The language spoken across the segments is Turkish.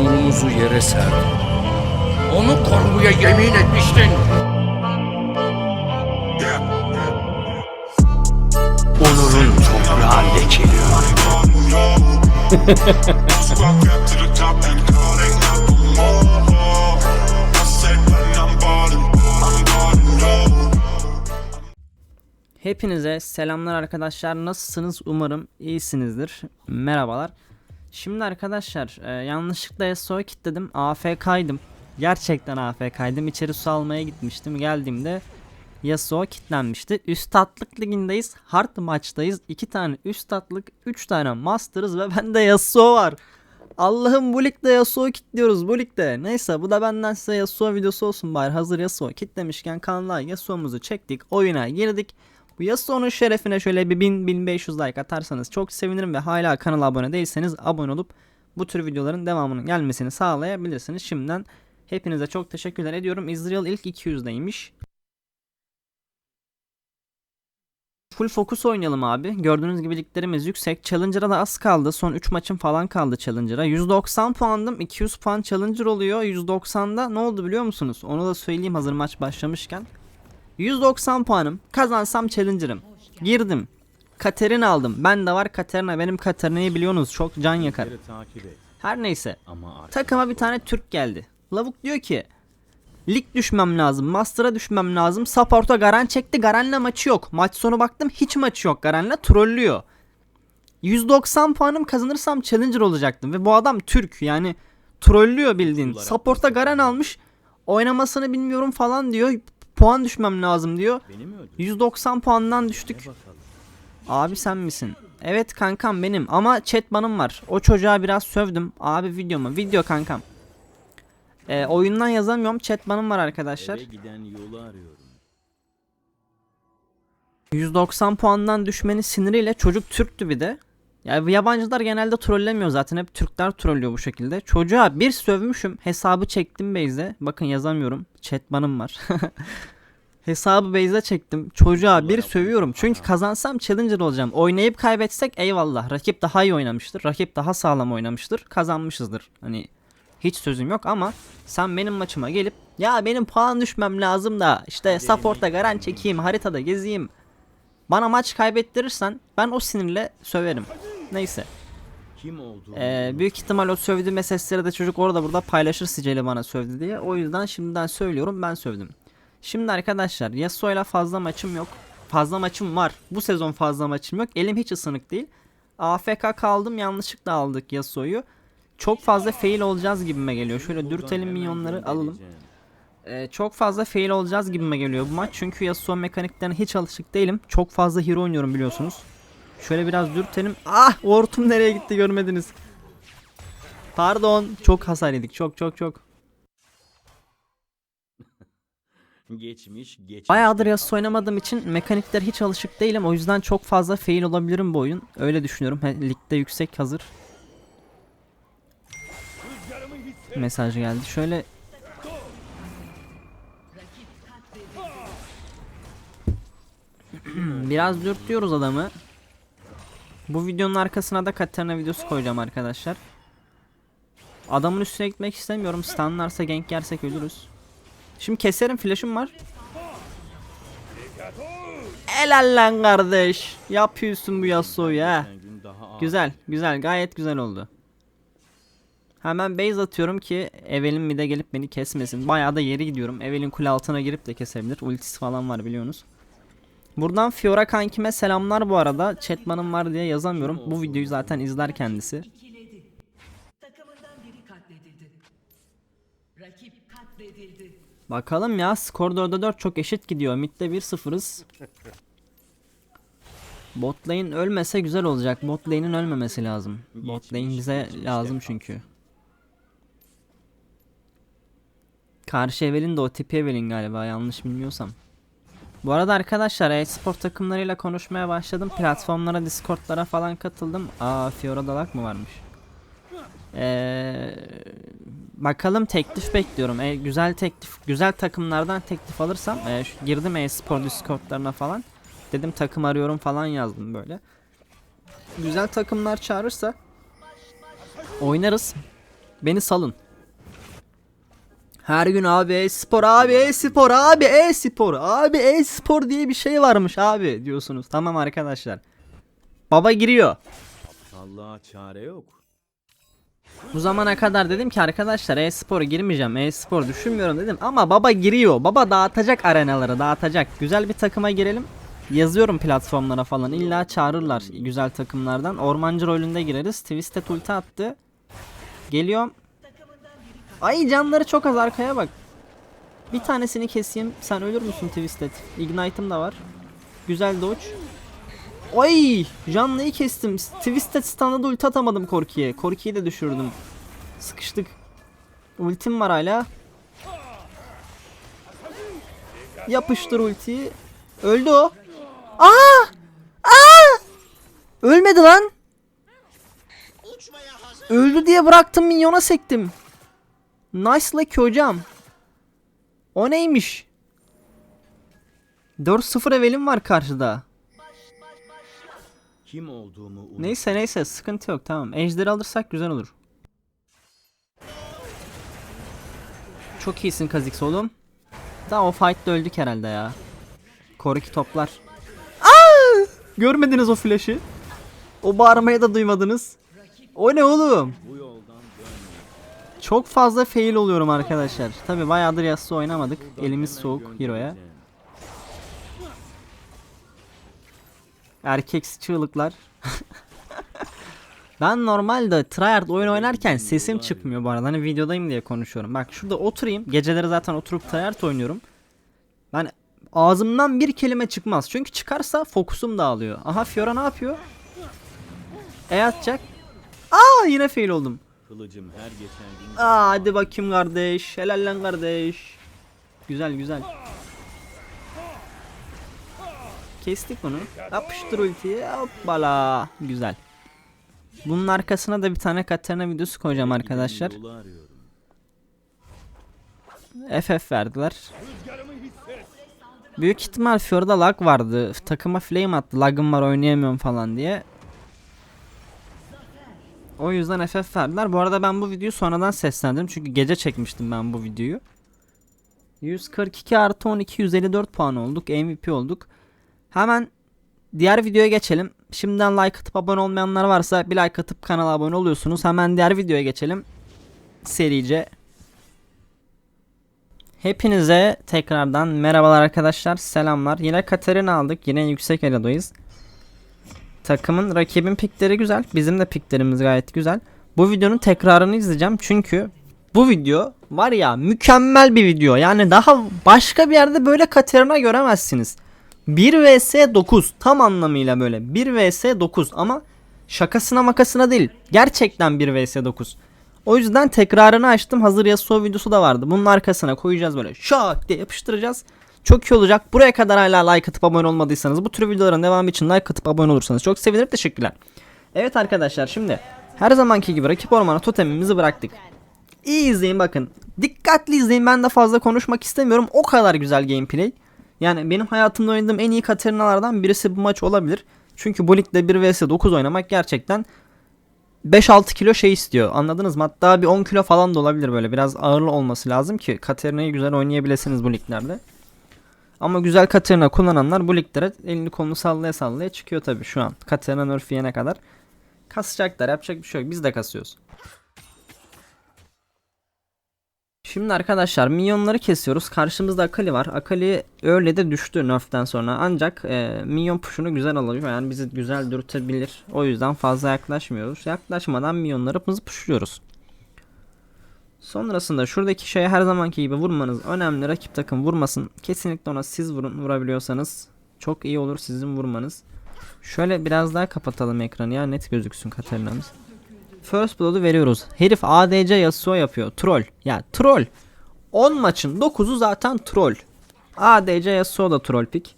onurumuzu yere serdin. Onu korumaya yemin etmiştin. Onurun toprağı lekeliyor. Hepinize selamlar arkadaşlar. Nasılsınız? Umarım iyisinizdir. Merhabalar. Şimdi arkadaşlar e, yanlışlıkla Yasuo'yu kilitledim. AFK'ydım. Gerçekten AFK'ydım. İçeri su almaya gitmiştim. Geldiğimde Yasuo kilitlenmişti. Üst tatlık ligindeyiz. Hard maçtayız. 2 tane üst tatlık, 3 tane master'ız ve bende Yasuo var. Allah'ım bu ligde Yasuo kilitliyoruz bu ligde. Neyse bu da benden size Yasuo videosu olsun bari. Hazır Yasuo kilitlemişken kanala Yasuo'muzu çektik. Oyuna girdik. Bu Yasuo'nun şerefine şöyle bir 1000-1500 like atarsanız çok sevinirim ve hala kanala abone değilseniz abone olup bu tür videoların devamının gelmesini sağlayabilirsiniz. Şimdiden hepinize çok teşekkürler ediyorum. Israel ilk 200'deymiş. Full fokus oynayalım abi. Gördüğünüz gibi liglerimiz yüksek. Challenger'a da az kaldı. Son 3 maçım falan kaldı Challenger'a. 190 puandım. 200 puan Challenger oluyor. 190'da ne oldu biliyor musunuz? Onu da söyleyeyim hazır maç başlamışken. 190 puanım. Kazansam Challenger'ım. Girdim. Katerina aldım. Ben de var Katerina. Benim Katerina'yı biliyorsunuz. Çok can yakar. Her neyse. Takıma bir tane Türk geldi. Lavuk diyor ki Lig düşmem lazım. Master'a düşmem lazım. Support'a Garen çekti. Garen'le maçı yok. Maç sonu baktım hiç maçı yok. Garen'le trollüyor. 190 puanım kazanırsam Challenger olacaktım. Ve bu adam Türk yani trollüyor bildiğin. Support'a Garen almış. Oynamasını bilmiyorum falan diyor. Puan düşmem lazım diyor. 190 puandan düştük. Abi sen misin? Evet kankam benim ama chat banım var. O çocuğa biraz sövdüm. Abi video mu? Video kankam. Ee, oyundan yazamıyorum. Chat banım var arkadaşlar. Eve giden yolu arıyorum. 190 puandan düşmenin siniriyle çocuk Türktü bir de. Ya yabancılar genelde trollemiyor zaten hep Türkler trollüyor bu şekilde. Çocuğa bir sövmüşüm hesabı çektim Beyze. Bakın yazamıyorum chat banım var. hesabı Beyze çektim. Çocuğa bir sövüyorum. Çünkü kazansam challenger olacağım. Oynayıp kaybetsek eyvallah. Rakip daha iyi oynamıştır. Rakip daha sağlam oynamıştır. Kazanmışızdır. Hani hiç sözüm yok ama sen benim maçıma gelip ya benim puan düşmem lazım da işte support'a garan çekeyim haritada gezeyim bana maç kaybettirirsen ben o sinirle söverim. Neyse. Kim olduğunu Ee, büyük ihtimal o sövdüğüm sesleri de çocuk orada burada paylaşır siceli bana sövdü diye. O yüzden şimdiden söylüyorum ben sövdüm. Şimdi arkadaşlar Yasuo'yla fazla maçım yok. Fazla maçım var. Bu sezon fazla maçım yok. Elim hiç ısınık değil. AFK kaldım yanlışlıkla aldık Yasuo'yu. Çok fazla fail olacağız gibime geliyor. Şöyle dürtelim minyonları alalım. Ee, çok fazla fail olacağız gibime geliyor bu maç. Çünkü Yasuo mekaniklerine hiç alışık değilim. Çok fazla hero oynuyorum biliyorsunuz. Şöyle biraz dürtelim. Ah hortum nereye gitti görmediniz. Pardon. Çok hasar yedik. Çok çok çok. Geçmiş, geç. Bayağıdır Yasuo oynamadığım için mekanikler hiç alışık değilim. O yüzden çok fazla fail olabilirim bu oyun. Öyle düşünüyorum. He, ligde yüksek hazır. Mesaj geldi. Şöyle Biraz dürtüyoruz adamı. Bu videonun arkasına da Katarina videosu koyacağım arkadaşlar. Adamın üstüne gitmek istemiyorum. Stunlarsa gank yersek ölürüz. Şimdi keserim flash'ım var. Helal lan kardeş. Yapıyorsun bu Yasuo'yu ha. Güzel, güzel, gayet güzel oldu. Hemen base atıyorum ki Evelyn mid'e gelip beni kesmesin. Bayağı da yeri gidiyorum. Evelyn kule altına girip de kesebilir. Ultisi falan var biliyorsunuz. Buradan Fiora kankime selamlar bu arada. Chatman'ım var diye yazamıyorum. Bu videoyu zaten izler kendisi. Bakalım ya skor 4'e 4 çok eşit gidiyor. Mid'de 1-0'ız. Bot ölmese güzel olacak. Bot ölmemesi lazım. Bot bize lazım çünkü. Karşı Evelyn de o tipi Evelyn galiba yanlış bilmiyorsam. Bu arada arkadaşlar e-spor takımlarıyla konuşmaya başladım. Platformlara, Discord'lara falan katıldım. Aa Fiora Dalak mı varmış? Eee bakalım teklif bekliyorum. E, güzel teklif, güzel takımlardan teklif alırsam e, girdim e-spor Discord'larına falan. Dedim takım arıyorum falan yazdım böyle. Güzel takımlar çağırırsa oynarız. Beni salın. Her gün abi e-spor abi e-spor abi e-spor abi e-spor diye bir şey varmış abi diyorsunuz. Tamam arkadaşlar. Baba giriyor. Allah'a çare yok. Bu zamana kadar dedim ki arkadaşlar e-spor girmeyeceğim. E-spor düşünmüyorum dedim ama baba giriyor. Baba dağıtacak arenaları dağıtacak. Güzel bir takıma girelim. Yazıyorum platformlara falan. İlla çağırırlar güzel takımlardan. Ormancı rolünde gireriz. Twisted ulti attı. Geliyorum. Ay canları çok az arkaya bak. Bir tanesini keseyim. Sen ölür müsün Twisted? Ignite'ım da var. Güzel dodge. Ay canlıyı kestim. Twisted stun'da da ulti atamadım Korki'ye. Korki'yi de düşürdüm. Sıkıştık. Ultim var hala. Yapıştır ultiyi. Öldü o. Aa! Aa! Ölmedi lan. Öldü diye bıraktım minyona sektim. Nice lucky hocam. O neymiş? 4-0 evelim var karşıda. Kim olduğumu unut. Neyse neyse sıkıntı yok tamam. Ejderi alırsak güzel olur. Çok iyisin Kazix oğlum. Daha o fight'ta öldük herhalde ya. Korki toplar. Aa! Görmediniz o flash'ı. O bağırmayı da duymadınız. O ne oğlum? Çok fazla fail oluyorum arkadaşlar. Tabi bayağıdır Yasuo oynamadık. Elimiz soğuk Hero'ya. Erkeksi çığlıklar. ben normalde tryhard oyun oynarken sesim çıkmıyor bu arada. Hani videodayım diye konuşuyorum. Bak şurada oturayım. Geceleri zaten oturup tryhard oynuyorum. Ben ağzımdan bir kelime çıkmaz. Çünkü çıkarsa fokusum dağılıyor. Aha Fiora ne yapıyor? E atacak. Aa yine fail oldum. Kılıcım her geçen gün Aa hadi bakayım kardeş. Helal lan kardeş. Güzel güzel. Kestik bunu. Yapıştır ultiyi. Hoppala. Güzel. Bunun arkasına da bir tane Katarina videosu koyacağım arkadaşlar. FF verdiler. Büyük ihtimal Fjord'a lag vardı. Takıma flame attı. Lagım var oynayamıyorum falan diye. O yüzden FF verdiler. Bu arada ben bu videoyu sonradan seslendim. Çünkü gece çekmiştim ben bu videoyu. 142 artı 12 154 puan olduk. MVP olduk. Hemen diğer videoya geçelim. Şimdiden like atıp abone olmayanlar varsa bir like atıp kanala abone oluyorsunuz. Hemen diğer videoya geçelim. Serice. Hepinize tekrardan merhabalar arkadaşlar. Selamlar. Yine Katarina aldık. Yine yüksek elo'dayız. Takımın rakibin pikleri güzel. Bizim de piklerimiz gayet güzel. Bu videonun tekrarını izleyeceğim. Çünkü bu video var ya mükemmel bir video. Yani daha başka bir yerde böyle Katarina göremezsiniz. 1 vs 9 tam anlamıyla böyle 1 vs 9 ama şakasına makasına değil. Gerçekten 1 vs 9. O yüzden tekrarını açtım. Hazır Yasuo videosu da vardı. Bunun arkasına koyacağız böyle şak diye yapıştıracağız. Çok iyi olacak. Buraya kadar hala like atıp abone olmadıysanız bu tür videoların devamı için like atıp abone olursanız çok sevinirim. Teşekkürler. Evet arkadaşlar şimdi her zamanki gibi rakip ormana totemimizi bıraktık. İyi izleyin bakın. Dikkatli izleyin. Ben de fazla konuşmak istemiyorum. O kadar güzel gameplay. Yani benim hayatımda oynadığım en iyi Katarina'lardan birisi bu maç olabilir. Çünkü bu ligde 1 vs 9 oynamak gerçekten 5-6 kilo şey istiyor. Anladınız mı? Hatta bir 10 kilo falan da olabilir böyle. Biraz ağırlı olması lazım ki Katarina'yı güzel oynayabilirsiniz bu liglerde. Ama güzel Katarina kullananlar bu liglere elini kolunu sallaya sallaya çıkıyor tabi şu an. Katarina nerf yene kadar. Kasacaklar yapacak bir şey yok. Biz de kasıyoruz. Şimdi arkadaşlar minyonları kesiyoruz. Karşımızda Akali var. Akali öyle de düştü nerf'ten sonra. Ancak e, minyon push'unu güzel alıyor. Yani bizi güzel dürtebilir. O yüzden fazla yaklaşmıyoruz. Yaklaşmadan minyonları hızlı pushluyoruz. Sonrasında şuradaki şeye her zamanki gibi vurmanız önemli. Rakip takım vurmasın. Kesinlikle ona siz vurun. Vurabiliyorsanız çok iyi olur sizin vurmanız. Şöyle biraz daha kapatalım ekranı ya net gözüksün Katarina'mız. First Blood'u veriyoruz. Herif ADC Yasuo yapıyor. Troll. Ya troll. 10 maçın 9'u zaten troll. ADC Yasuo da troll pick.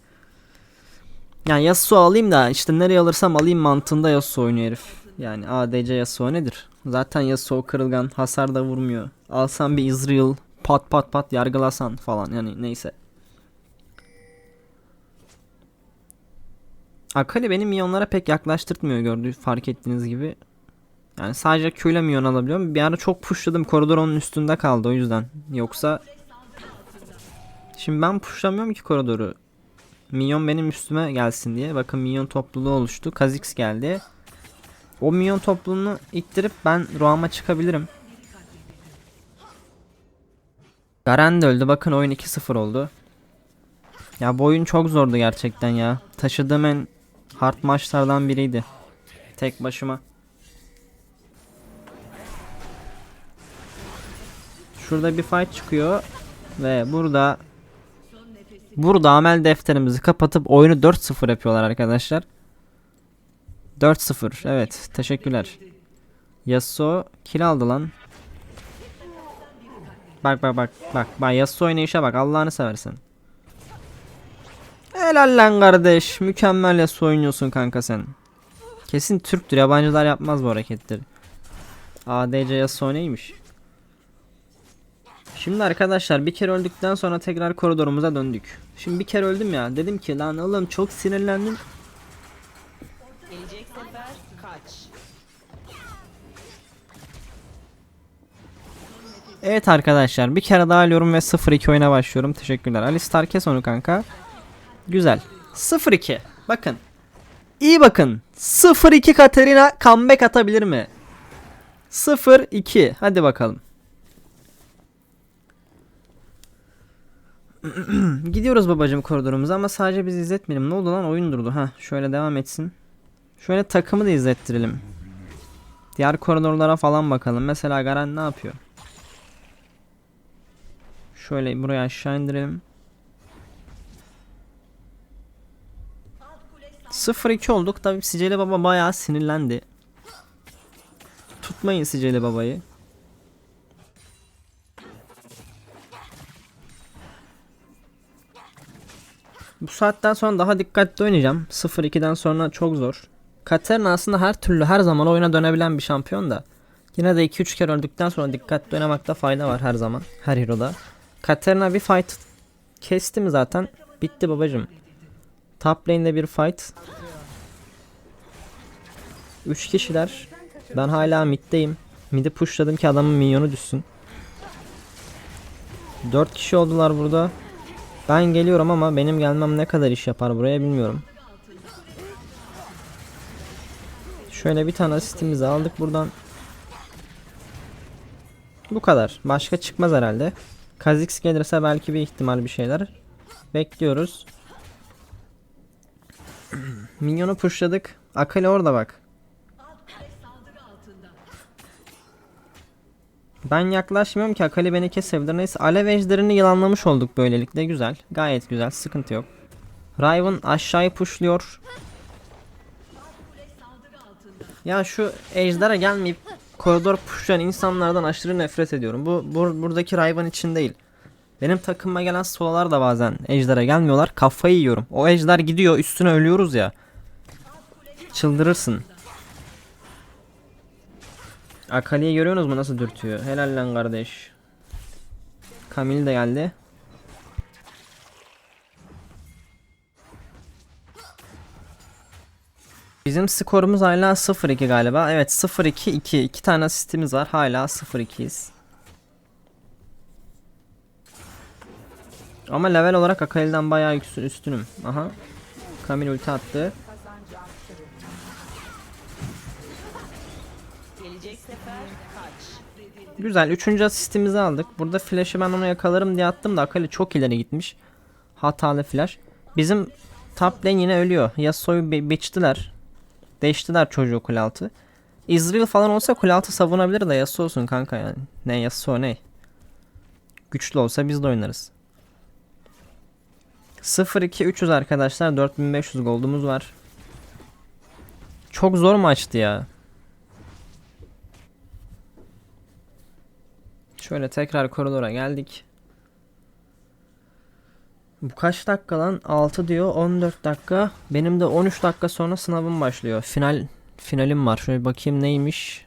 Yani Yasuo alayım da işte nereye alırsam alayım mantığında Yasuo oynuyor herif. Yani ADC Yasuo nedir? Zaten Yasuo kırılgan hasar da vurmuyor. Alsan bir Israel pat pat pat yargılasan falan yani neyse. Akali benim milyonlara pek yaklaştırtmıyor gördüğü fark ettiğiniz gibi. Yani sadece Q ile minyon alabiliyorum. Bir ara çok pushladım. Koridor onun üstünde kaldı o yüzden. Yoksa Şimdi ben pushlamıyorum ki koridoru. Minyon benim üstüme gelsin diye. Bakın minyon topluluğu oluştu. Kha'Zix geldi. O minyon topluluğunu ittirip ben Roam'a çıkabilirim. Garen de öldü. Bakın oyun 2-0 oldu. Ya bu oyun çok zordu gerçekten ya. Taşıdığım en hard maçlardan biriydi. Tek başıma. Şurada bir fight çıkıyor ve burada burada amel defterimizi kapatıp oyunu 4-0 yapıyorlar arkadaşlar. 4-0. Evet, teşekkürler. Yasuo kill aldı lan. Bak bak bak bak bak Yasuo oynayışa bak Allah'ını seversen. Helal lan kardeş. Mükemmel Yasuo oynuyorsun kanka sen. Kesin Türktür. Yabancılar yapmaz bu hareketleri. ADC Yasuo neymiş? Şimdi arkadaşlar bir kere öldükten sonra tekrar koridorumuza döndük. Şimdi bir kere öldüm ya. Dedim ki lan oğlum çok sinirlendim. Evet arkadaşlar bir kere daha alıyorum ve 0-2 oyuna başlıyorum. Teşekkürler. Alistar kes onu kanka. Güzel. 0-2. Bakın. İyi bakın. 0-2 Katarina comeback atabilir mi? 0-2. Hadi bakalım. Gidiyoruz babacım koridorumuza ama sadece biz izletmeyelim. Ne oldu lan oyun durdu. Ha şöyle devam etsin. Şöyle takımı da izlettirelim. Diğer koridorlara falan bakalım. Mesela Garen ne yapıyor? Şöyle buraya aşağı indirelim. 0-2 olduk. Tabii Siceli Baba bayağı sinirlendi. Tutmayın Siceli Baba'yı. Bu saatten sonra daha dikkatli oynayacağım. 0-2'den sonra çok zor. Katarina aslında her türlü her zaman oyuna dönebilen bir şampiyon da. Yine de 2-3 kere öldükten sonra dikkatli oynamakta fayda var her zaman. Her hero'da. Katarina bir fight kesti mi zaten? Bitti babacım. Top lane'de bir fight. 3 kişiler. Ben hala middeyim. Mid'i pushladım ki adamın minyonu düşsün. 4 kişi oldular burada. Ben geliyorum ama benim gelmem ne kadar iş yapar buraya bilmiyorum. Şöyle bir tane asistimizi aldık buradan. Bu kadar. Başka çıkmaz herhalde. Kha'Zix gelirse belki bir ihtimal bir şeyler. Bekliyoruz. Minyonu pushladık. Akali orada bak. Ben yaklaşmıyorum ki Akali beni kesebilir. Neyse alev ejderini yılanlamış olduk böylelikle. Güzel. Gayet güzel. Sıkıntı yok. Riven aşağıyı pushluyor. Ya şu ejdere gelmeyip koridor pushlayan insanlardan aşırı nefret ediyorum. Bu, bu buradaki Riven için değil. Benim takıma gelen sololar da bazen ejdere gelmiyorlar. Kafayı yiyorum. O ejder gidiyor üstüne ölüyoruz ya. Çıldırırsın. Akali'yi görüyorsunuz mu nasıl dürtüyor? Helal lan kardeş. Kamil de geldi. Bizim skorumuz hala 0-2 galiba. Evet 0-2-2. İki tane asistimiz var. Hala 0-2'yiz. Ama level olarak Akali'den bayağı üstün, üstünüm. Aha. Kamil ulti attı. Güzel. Üçüncü asistimizi aldık. Burada flash'ı ben onu yakalarım diye attım da Akali çok ileri gitmiş. Hatalı flash. Bizim top lane yine ölüyor. Yasuo'yu be biçtiler. Değiştiler çocuğu kule altı. Israel falan olsa kule altı savunabilir de Yasuo'sun kanka yani. Ne Yasuo ne? Güçlü olsa biz de oynarız. 0-2-300 arkadaşlar. 4500 gold'umuz var. Çok zor maçtı ya. Şöyle tekrar koridora geldik. Bu kaç dakika lan? 6 diyor 14 dakika. Benim de 13 dakika sonra sınavım başlıyor. Final finalim var. Şöyle bakayım neymiş.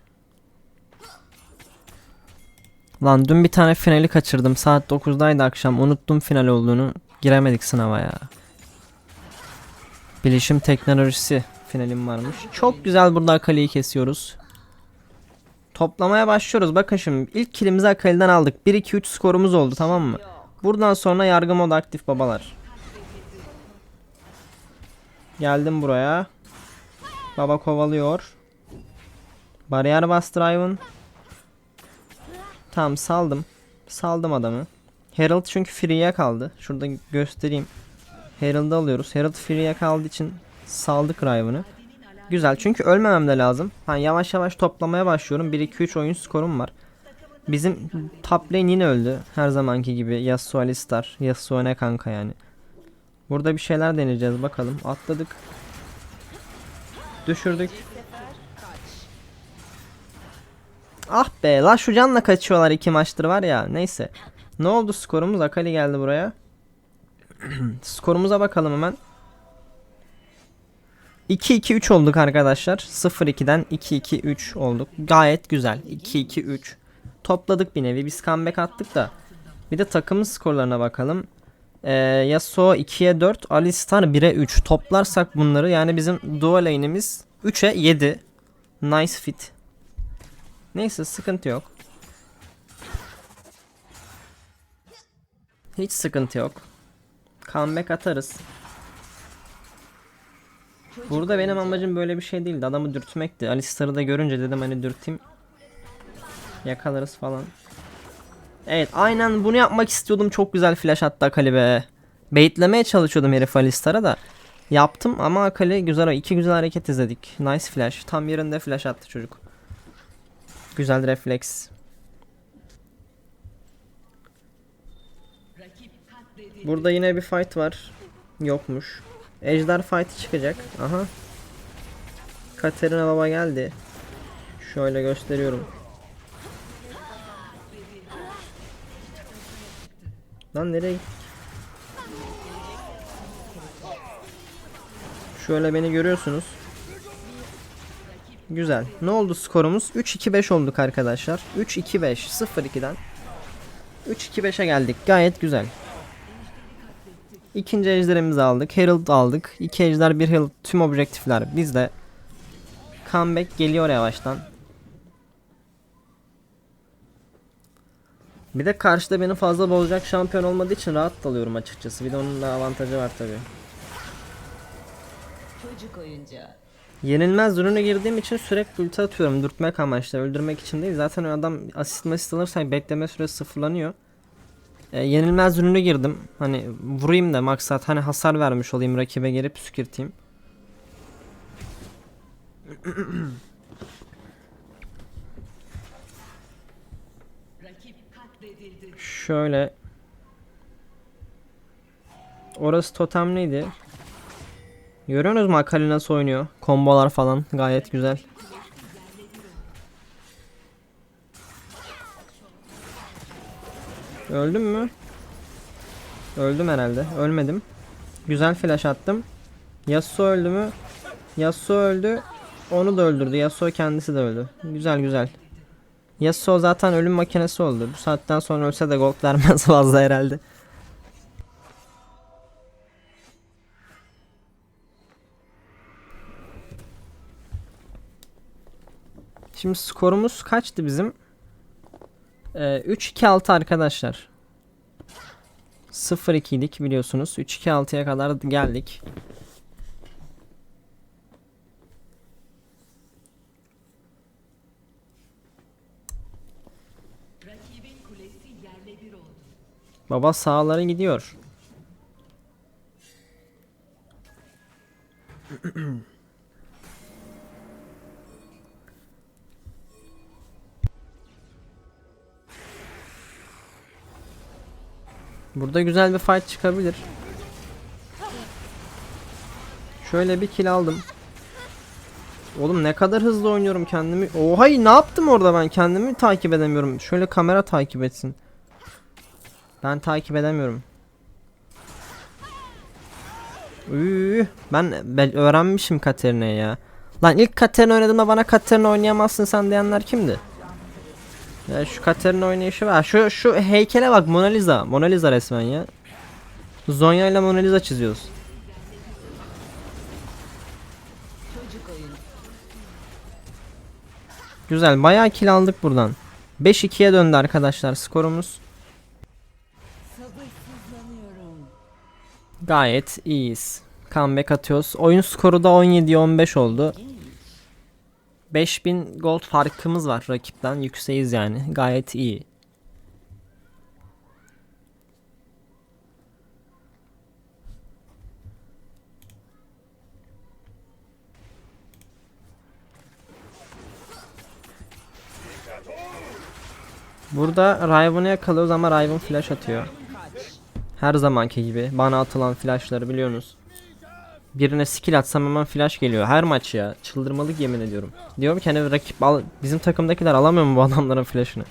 Lan dün bir tane finali kaçırdım. Saat 9'daydı akşam. Unuttum final olduğunu. Giremedik sınava ya. Bilişim teknolojisi finalim varmış. Çok güzel burada Akali'yi kesiyoruz. Toplamaya başlıyoruz. Bakın şimdi ilk kilimizi Akali'den aldık. 1-2-3 skorumuz oldu tamam mı? Buradan sonra yargı modu aktif babalar. Geldim buraya. Baba kovalıyor. Bariyer bastı Riven. Tamam saldım. Saldım adamı. Herald çünkü free'ye kaldı. Şurada göstereyim. Herald'ı alıyoruz. Herald free'ye kaldığı için saldık Riven'ı. Güzel çünkü ölmemem de lazım. Hani yavaş yavaş toplamaya başlıyorum. 1-2-3 oyun skorum var. Bizim top lane yine öldü. Her zamanki gibi Yasuo Alistar. Yasuo ne kanka yani. Burada bir şeyler deneyeceğiz bakalım. Atladık. Düşürdük. Ah be la şu canla kaçıyorlar iki maçtır var ya. Neyse. Ne oldu skorumuz? Akali geldi buraya. Skorumuza bakalım hemen. 2-2-3 olduk arkadaşlar. 0-2'den 2-2-3 olduk. Gayet güzel. 2-2-3. Topladık bir nevi. Biz comeback attık da. Bir de takımın skorlarına bakalım. Ee, Yasuo 2'ye 4, Alistar 1'e 3. Toplarsak bunları yani bizim duo lane'imiz 3'e 7. Nice fit. Neyse sıkıntı yok. Hiç sıkıntı yok. Comeback atarız. Burada benim amacım böyle bir şey değildi. Adamı dürtmekti. Alistar'ı da görünce dedim hani dürteyim. Yakalarız falan. Evet aynen bunu yapmak istiyordum. Çok güzel flash attı Akali be. Baitlemeye çalışıyordum herif Alistar'a da. Yaptım ama Akali güzel iki güzel hareket izledik. Nice flash. Tam yerinde flash attı çocuk. Güzel refleks. Burada yine bir fight var. Yokmuş. Ejder fight çıkacak. Aha. Katerina baba geldi. Şöyle gösteriyorum. Lan nereye? Şöyle beni görüyorsunuz. Güzel. Ne oldu skorumuz? 3-2-5 olduk arkadaşlar. 3-2-5. 0-2'den. 3-2-5'e geldik. Gayet güzel. İkinci ejderimizi aldık. Herald aldık. İki ejder bir Herald. Tüm objektifler bizde. Comeback geliyor yavaştan. Bir de karşıda beni fazla bozacak şampiyon olmadığı için rahat dalıyorum açıkçası. Bir de onun da avantajı var tabi. Çocuk oyuncağı. Yenilmez ürünü girdiğim için sürekli ulti atıyorum. Dürtmek amaçlı. Öldürmek için değil. Zaten o adam asist masist alırsa bekleme süresi sıfırlanıyor. E, yenilmez ürünü girdim. Hani vurayım da maksat hani hasar vermiş olayım rakibe geri püskürteyim. Şöyle Orası totemliydi. Görüyorsunuz mu Akali nasıl oynuyor? Kombolar falan gayet güzel. Öldüm mü? Öldüm herhalde. Ölmedim. Güzel flash attım. Yasuo öldü mü? Yasuo öldü. Onu da öldürdü. Yasuo kendisi de öldü. Güzel güzel. Yasuo zaten ölüm makinesi oldu. Bu saatten sonra ölse de gold vermez fazla herhalde. Şimdi skorumuz kaçtı bizim? Ee, 3-2-6 arkadaşlar. 0-2 idik biliyorsunuz. 3-2-6'ya kadar geldik. Baba sağlara gidiyor. Burada güzel bir fight çıkabilir. Şöyle bir kill aldım. Oğlum ne kadar hızlı oynuyorum kendimi. Oha ne yaptım orada ben kendimi takip edemiyorum. Şöyle kamera takip etsin. Ben takip edemiyorum. Üü, ben, ben öğrenmişim Katerina'yı ya. Lan ilk Katerina oynadığımda bana Katerina oynayamazsın sen diyenler kimdi? Ya şu Katerina oynayışı var. Şu şu heykele bak Mona Lisa. Mona Lisa resmen ya. Zonya ile Mona Lisa çiziyoruz. Güzel bayağı kill aldık buradan. 5-2'ye döndü arkadaşlar skorumuz. Gayet iyiyiz. Comeback atıyoruz. Oyun skoru da 17'ye 15 oldu. 5000 gold farkımız var rakipten. Yükseğiz yani. Gayet iyi. Burada Riven'ı yakalıyoruz ama Riven flash atıyor. Her zamanki gibi bana atılan flashları biliyorsunuz. Birine skill atsam hemen flash geliyor. Her maç ya. Çıldırmalık yemin ediyorum. Diyorum ki hani rakip al bizim takımdakiler alamıyor mu bu adamların flash'ını?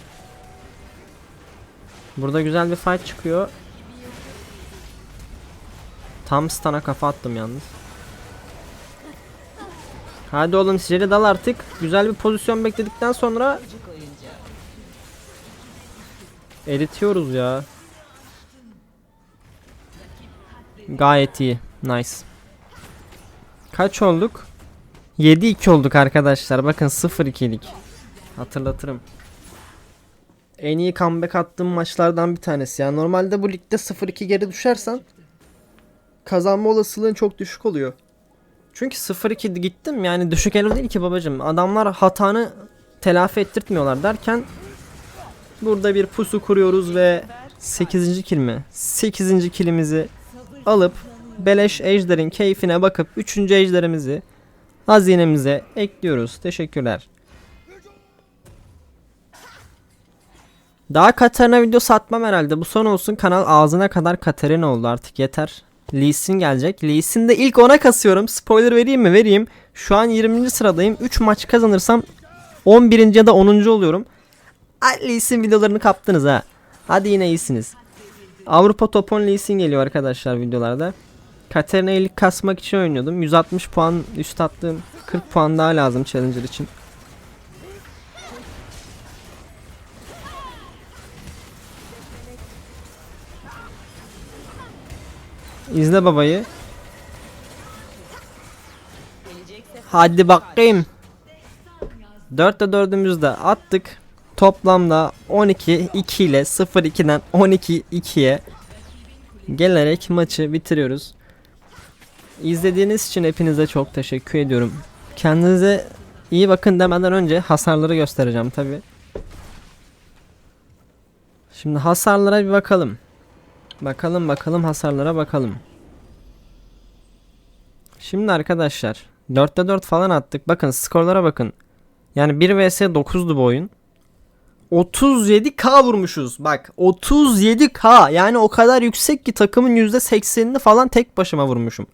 Burada güzel bir fight çıkıyor. Tam stun'a kafa attım yalnız. Hadi oğlum Sicil'i dal artık. Güzel bir pozisyon bekledikten sonra eritiyoruz ya. Gayet iyi. Nice. Kaç olduk? 7-2 olduk arkadaşlar. Bakın 0-2'lik. Hatırlatırım. En iyi comeback attığım maçlardan bir tanesi. Yani normalde bu ligde 0-2 geri düşersen kazanma olasılığın çok düşük oluyor. Çünkü 0-2 gittim yani düşük elo değil ki babacım. Adamlar hatanı telafi ettirtmiyorlar derken burada bir pusu kuruyoruz ve 8. kill mi? 8. killimizi alıp beleş ejderin keyfine bakıp 3. ejderimizi hazinemize ekliyoruz. Teşekkürler. Daha Katarina video satmam herhalde. Bu son olsun. Kanal ağzına kadar Katarina oldu artık yeter. Lee Sin gelecek. Lee Sin'de ilk 10'a kasıyorum. Spoiler vereyim mi? Vereyim. Şu an 20. sıradayım. 3 maç kazanırsam 11. ya da 10. oluyorum. Lee Sin videolarını kaptınız ha. Hadi yine iyisiniz. Avrupa Top 10 Lee Sin geliyor arkadaşlar videolarda. Katarina ilk kasmak için oynuyordum. 160 puan üst attım. 40 puan daha lazım Challenger için. İzle babayı. Hadi bakayım. 4'te 4'ümüzü de attık. Toplamda 12 2 ile 0 2'den 12 2'ye gelerek maçı bitiriyoruz. İzlediğiniz için hepinize çok teşekkür ediyorum. Kendinize iyi bakın demeden önce hasarları göstereceğim tabi. Şimdi hasarlara bir bakalım. Bakalım bakalım hasarlara bakalım. Şimdi arkadaşlar 4'te 4 falan attık. Bakın skorlara bakın. Yani 1 vs 9'du bu oyun. 37k vurmuşuz. Bak 37k yani o kadar yüksek ki takımın %80'ini falan tek başıma vurmuşum.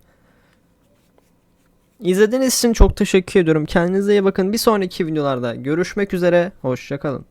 İzlediğiniz için çok teşekkür ediyorum. Kendinize iyi bakın. Bir sonraki videolarda görüşmek üzere. Hoşçakalın.